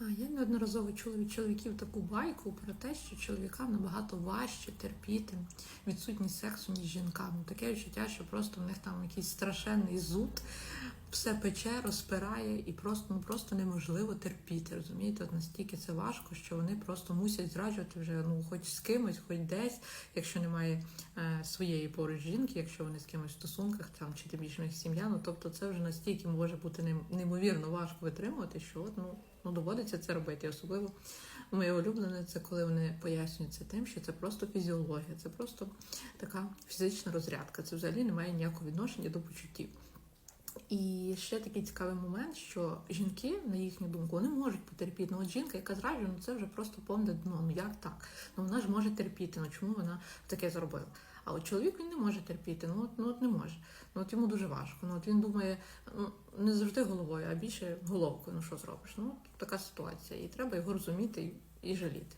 Я неодноразово чула від чоловіків таку байку про те, що чоловікам набагато важче терпіти відсутність сексу, ніж жінкам. Таке відчуття, що просто в них там якийсь страшенний зуд, все пече, розпирає, і просто ну просто неможливо терпіти. Розумієте, настільки це важко, що вони просто мусять зраджувати вже ну, хоч з кимось, хоч десь, якщо немає е, своєї поруч жінки, якщо вони з кимось в стосунках там чи тим більше них сім'я. Ну тобто, це вже настільки може бути неймовірно важко витримувати, що от, ну, ну доводиться це робити. Особливо моє улюблене це коли вони пояснюють це тим, що це просто фізіологія, це просто така фізична розрядка. Це взагалі не має ніякого відношення до почуттів. І ще такий цікавий момент, що жінки, на їхню думку, вони можуть потерпіти. Ну, от жінка, яка зраджує, ну це вже просто повне дно. Ну як так? Ну вона ж може терпіти. Ну чому вона таке зробила? А от чоловік він не може терпіти. Ну от, ну от не може. Ну от йому дуже важко. Ну от він думає, ну не завжди головою, а більше головкою. Ну що зробиш? Ну от така ситуація, і треба його розуміти і, і жаліти.